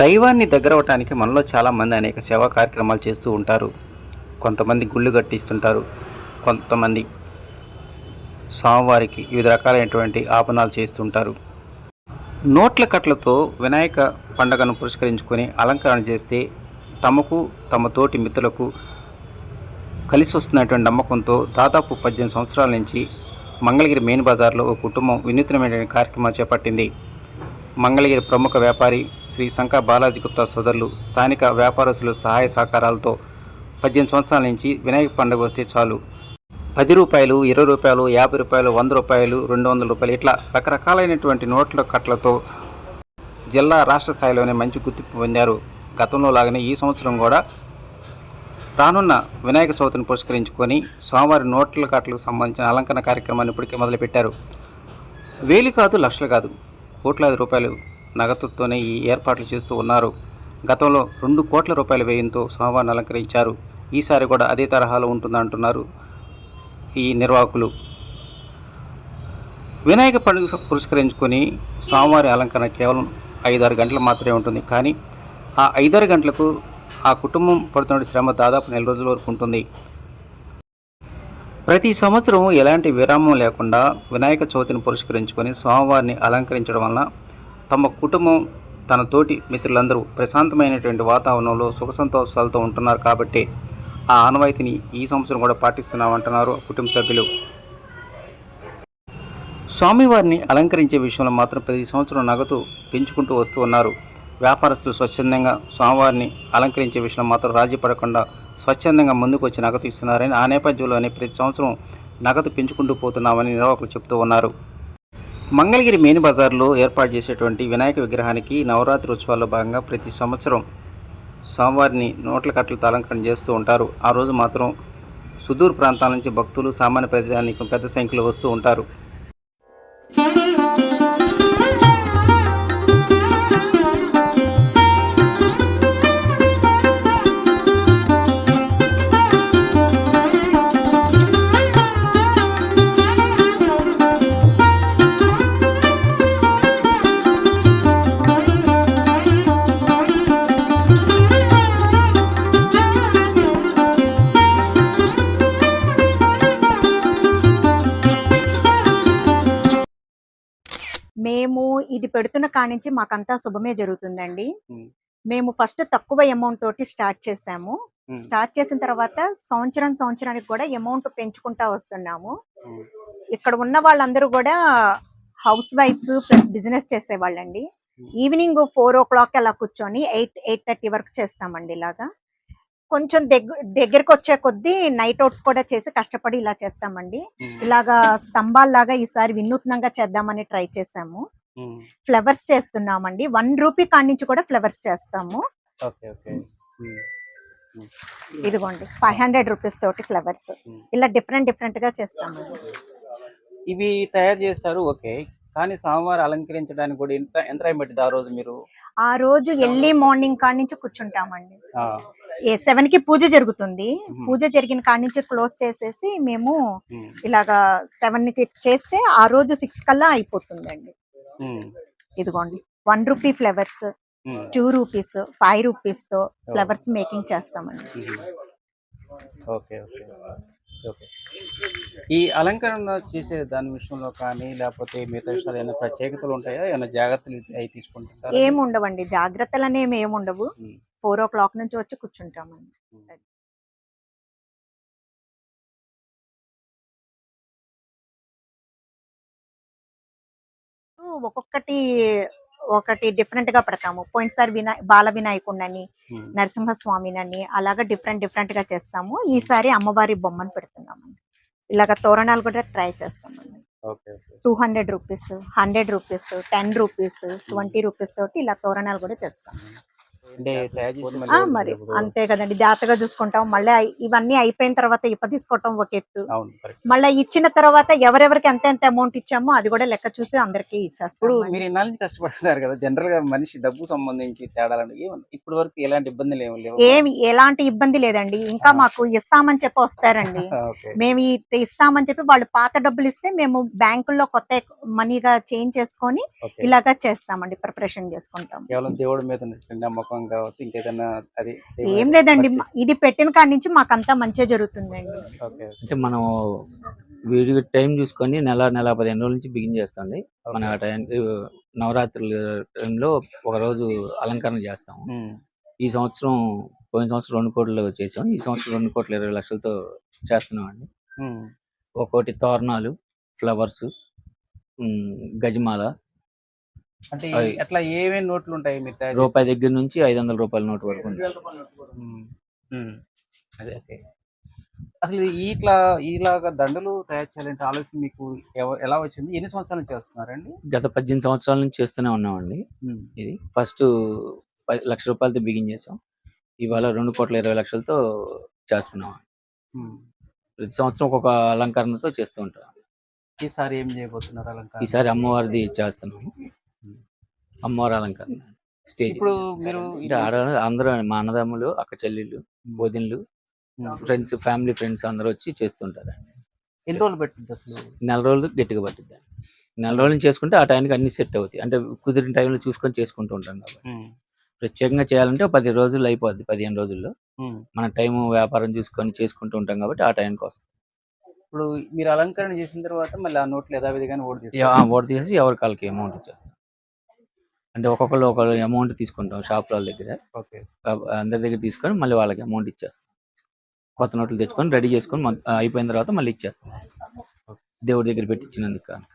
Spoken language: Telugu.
దైవాన్ని దగ్గరవటానికి మనలో చాలామంది అనేక సేవా కార్యక్రమాలు చేస్తూ ఉంటారు. కొంతమంది గుళ్ళు కట్టిస్తుంటారు. కొంతమంది స్వామివారికి వివిధ రకాలైనటువంటి ఆపనాలు చేస్తుంటారు. నోట్ల కట్లతో వినాయక పండగను పురస్కరించుకొని అలంకరణ చేస్తే తమకు తమ తోటి మిత్రులకు కలిసి వస్తున్నటువంటి నమ్మకంతో దాదాపు పద్దెనిమిది సంవత్సరాల నుంచి మంగళగిరి మెయిన్ బజార్లో ఓ కుటుంబం వినూత్నమైన కార్యక్రమాలు చేపట్టింది. మంగళగిరి ప్రముఖ వ్యాపారి శ్రీ శంకర్ బాలాజీ గుప్తా సోదరులు స్థానిక వ్యాపారస్తులు సహాయ సహకారాలతో పద్దెనిమిది సంవత్సరాల నుంచి వినాయక పండుగ వస్తే చాలు. పది రూపాయలు ఇరవై రూపాయలు యాభై రూపాయలు వంద రూపాయలు రెండు వందల రూపాయలు ఇట్లా రకరకాలైనటువంటి నోట్ల కట్లతో జిల్లా రాష్ట్ర స్థాయిలోనే మంచి గుర్తింపు పొందారు. గతంలో లాగానే ఈ సంవత్సరం కూడా రానున్న వినాయక చవితిని పురస్కరించుకొని స్వామివారి నోట్ల కట్టలకు సంబంధించిన అలంకరణ కార్యక్రమాన్ని ఇప్పటికే మొదలుపెట్టారు. వేలు కాదు లక్షలు కాదు. కోట్లాది రూపాయలు నగదుతోనే ఈ ఏర్పాట్లు చేస్తూ ఉన్నారు. గతంలో రెండు కోట్ల రూపాయల వ్యయంతో సోమవారం అలంకరించారు. ఈసారి కూడా అదే తరహాలో ఉంటుందంటున్నారు ఈ నిర్వాహకులు. వినాయక పండుగ పురస్కరించుకొని స్వామివారి అలంకరణ కేవలం ఐదారు గంటలు మాత్రమే ఉంటుంది. కానీ ఆ ఐదారు గంటలకు ఆ కుటుంబం పడుతున్న శ్రమ దాదాపు నెల రోజుల వరకు ఉంటుంది. ప్రతి సంవత్సరం ఎలాంటి విరామం లేకుండా వినాయక చవితిని పురస్కరించుకొని స్వామివారిని అలంకరించడం వలన తమ కుటుంబం తన తోటి మిత్రులందరూ ప్రశాంతమైనటువంటి వాతావరణంలో సుఖ సంతోషాలతో ఉంటున్నారు కాబట్టి ఆ ఆనవాయితీని ఈ సంవత్సరం కూడా పాటిస్తున్నామంటున్నారు కుటుంబ సభ్యులు. స్వామివారిని అలంకరించే విషయంలో మాత్రం ప్రతి సంవత్సరం నగదు పెంచుకుంటూ వస్తూ ఉన్నారు. వ్యాపారస్తులు స్వచ్ఛందంగా స్వామివారిని అలంకరించే విషయంలో మాత్రం రాజీ పడకుండా స్వచ్ఛందంగా ముందుకు వచ్చి నగదు ఇస్తున్నారని ఆ నేపథ్యంలోనే ప్రతి సంవత్సరం నగదు పెంచుకుంటూ పోతున్నామని నిర్వాహకులు చెబుతూ ఉన్నారు. మంగళగిరి మెయిన్ బజార్లో ఏర్పాటు చేసేటువంటి వినాయక విగ్రహానికి నవరాత్రి ఉత్సవాల్లో భాగంగా ప్రతి సంవత్సరం స్వామివారిని నోట్ల కట్టలతో అలంకరణ చేస్తూ ఉంటారు. ఆ రోజు మాత్రం సుదూర ప్రాంతాల నుంచి భక్తులు సామాన్య ప్రజానికి పెద్ద సంఖ్యలో వస్తూ ఉంటారు. ఇది పెడుతున్న కానించి మాకంతా శుభమే జరుగుతుందండి. మ్మ్. ఫస్ట్ తక్కువ అమౌంట్ తోటి స్టార్ట్ చేసాము. స్టార్ట్ చేసిన తర్వాత సంవత్సరం సంవత్సరానికి కూడా అమౌంట్ పెంచుకుంటా వస్తున్నాము. ఇక్కడ ఉన్న వాళ్ళందరూ కూడా హౌస్ వైఫ్స్ ప్లస్ బిజినెస్ చేసే వాళ్ళండి ఈవినింగ్ ఫోర్ ఓ క్లాక్ అలా కూర్చొని ఎయిట్ ఎయిట్ థర్టీ వరకు చేస్తామండి ఇలాగా. కొంచెం దగ్గర దగ్గరకు వచ్చే కొద్దీ నైట్ అవుట్స్ కూడా చేసి కష్టపడి ఇలా చేస్తామండి. ఇలాగా స్తంభాల్లాగా ఈసారి వినూత్నంగా చేద్దామని ట్రై చేసాము. ఫ్లవర్స్ చేస్తున్నామండి. వన్ రూపీ కాడి నుంచి కూడా ఫ్లవర్స్ చేస్తాము. Okay okay. ఇదిగోండి ఫైవ్ హండ్రెడ్ రూపీస్ తోటి ఫ్లవర్స్. ఇలా డిఫరెంట్ డిఫరెంట్గా చేస్తామండి ఇవి తయారు చేస్తారు ఓకే. కానీ స్వామివారి అలంకరించడానికి కూడా ఎంత ఎంత టైం పట్టింది ఆ రోజు మీరు? ఆ రోజు ఎర్లీ మార్నింగ్ కాడి నుంచి కూర్చుంటామండి. సెవెన్కి పూజ జరుగుతుంది. పూజ జరిగిన కాడి నుంచి క్లోజ్ చేసేసి మేము ఇలాగా సెవెన్కి చేస్తే ఆ రోజు సిక్స్ కల్లా అయిపోతుందండి. ఇదిగోండి. One rupee flowers two rupees five రూపీస్తో flowers making చేస్తామండి. ఓకే ఓకే ఓకే ఈ అలంకరణ చేసే దాని విషయంలో కానీ లేకపోతే మిగతా విషయాలు ఏమైనా ప్రత్యేకతలు ఉంటాయా? ఏమైనా జాగ్రత్తలు అవి తీసుకుంటుంటారా? ఏం ఉండవండి జాగ్రత్తలు అనేవి ఏమి ఉండవు ఫోర్ ఓ క్లాక్ నుంచి వచ్చి కూర్చుంటామండి. ఒక్కొక్కటి ఒకటి డిఫరెంట్గా పెడతాము. పోయినసారి వినాయ బాల వినాయకుడిని ఉమ్, నరసింహస్వామినని అలాగా డిఫరెంట్ డిఫరెంట్గా చేస్తాము. ఈసారి అమ్మవారి బొమ్మను పెడుతున్నామండి. ఇలాగ తోరణాలు కూడా ట్రై చేస్తామండి. Two hundred rupees hundred rupees ten rupees twenty rupees తోటి ఇలా తోరణాలు కూడా చేస్తాం మరి అంతే కదండి. జాగ్రత్తగా చూసుకుంటాం. మళ్ళీ ఇవన్నీ అయిపోయిన తర్వాత ఇప్ప తీసుకోవటం ఒక ఎత్తు. మళ్ళీ ఇచ్చిన తర్వాత ఎవరెవరికి ఎంత ఎంత అమౌంట్ ఇచ్చామో అది కూడా లెక్క చూసి అందరికి ఇప్పుడు ఇచ్చేస్తాం మీరు ఇన్నాళ్ళ కష్టపడుతున్నారు కదా. జనరల్గా మనిషి డబ్బు సంబంధించి తేడాలంటే ఏమన్నా? ఇప్పుడు వరకు ఎలాంటి ఇబ్బందులు ఏమి లేవు? ఏమి ఎలాంటి ఇబ్బంది లేదండి. ఇంకా మాకు ఇస్తామని చెప్పి వస్తారండి. మేము ఇస్తామని చెప్పి వాళ్ళు పాత డబ్బులు ఇస్తే మేము బ్యాంకుల్లో కొత్త మనీగా చేంజ్ చేసుకొని ఇలాగా చేస్తామండి. ప్రిపరేషన్ చేసుకుంటాం. కేవలం దేవుడి మీద ఉన్నటువంటి నమ్మకం కావచ్చు ఇంకేదైనా అది ఏం లేదండి. ఇది పెట్టిన కాడి నుంచి మాకంతా మంచిగా జరుగుతుందండి. ఓకే అంటే మనం వీడి టైం చూసుకొని నెల నెల పదిహేను రోజుల నుంచి బిగిన్ చేస్తాండి మన నవరాత్రుల టైంలో ఒక రోజు అలంకరణ చేస్తాము. ఈ సంవత్సరం పోయిన సంవత్సరం రెండు కోట్లు చేసాం. ఈ సంవత్సరం రెండు కోట్ల ఇరవై లక్షలతో చేస్తున్నాం అండి ఒక్కోటి తోరణాలు ఫ్లవర్స్ గజమాల అంటే. అట్లా ఏమేమి నోట్లు ఉంటాయి మీరు చేసే- రూపాయి దగ్గర నుంచి ఐదు వందల రూపాయల నోటు వరకు. అదే. అసలు ఇట్లా ఇలాగా దండలు తయారు చేయాలంటే ఆలోచన మీకు ఎలా వచ్చింది? ఎన్ని సంవత్సరాల నుంచి చేస్తున్నారండి? గత పద్దెనిమిది సంవత్సరాల నుంచి చేస్తూనే ఉన్నామండి. ఇది ఫస్ట్ లక్ష రూపాయలతో బిగిన్ చేసాం. ఇవాళ రెండు కోట్ల ఇరవై లక్షలతో చేస్తున్నాం. ప్రతి సంవత్సరం ఒక్కొక్క అలంకరణతో చేస్తూ ఉంటాం. ఈసారి ఏం చేయబోతున్నారు అలంకారం ఈసారి అమ్మవారిది చేస్తున్నాం. అమ్మవారి అలంకరణ స్టేజ్. ఇప్పుడు మీరు అందరూ మా అన్నదమ్ములు అక్క చెల్లెళ్ళు వదినలు ఫ్రెండ్స్ ఫ్యామిలీ ఫ్రెండ్స్ అందరూ వచ్చి చేస్తుంటారు ఎన్ని రోజులు పెట్టింది అసలు? నెల రోజులు గట్టిగా పట్టిద్ది. నెల రోజులు చేసుకుంటే ఆ టైంకి అన్ని సెట్ అవుతాయి. అంటే కుదిరిన టైంలో చూసుకొని చేసుకుంటూ ఉంటాం కాబట్టి. ప్రత్యేకంగా చేయాలంటే పది రోజులు అయిపోద్ది పదిహేను రోజుల్లో. మన టైం వ్యాపారం చూసుకొని చేసుకుంటూ ఉంటాం కాబట్టి ఆ టైంకి వస్తుంది ఇప్పుడు మీరు అలంకరణ చేసిన తర్వాత మళ్ళీ ఆ నోట్లు యథావిధిగానే ఓడి ఆ ఓటు తీసేసి ఎవరి కాళ్ళకి అమౌంట్ ఇచ్చేస్తాం అంటే ఒక్కొక్కరు ఒక అమౌంట్ తీసుకుంటాం షాప్ వాళ్ళ దగ్గర. ఓకే. అందరి దగ్గర తీసుకొని మళ్ళీ వాళ్ళకి అమౌంట్ ఇచ్చేస్తాం. కొత్త నోట్లు తెచ్చుకొని రెడీ చేసుకొని అయిపోయిన తర్వాత మళ్ళీ ఇచ్చేస్తాం. దేవుడి దగ్గర పెట్టి ఇచ్చినందుకు కాను.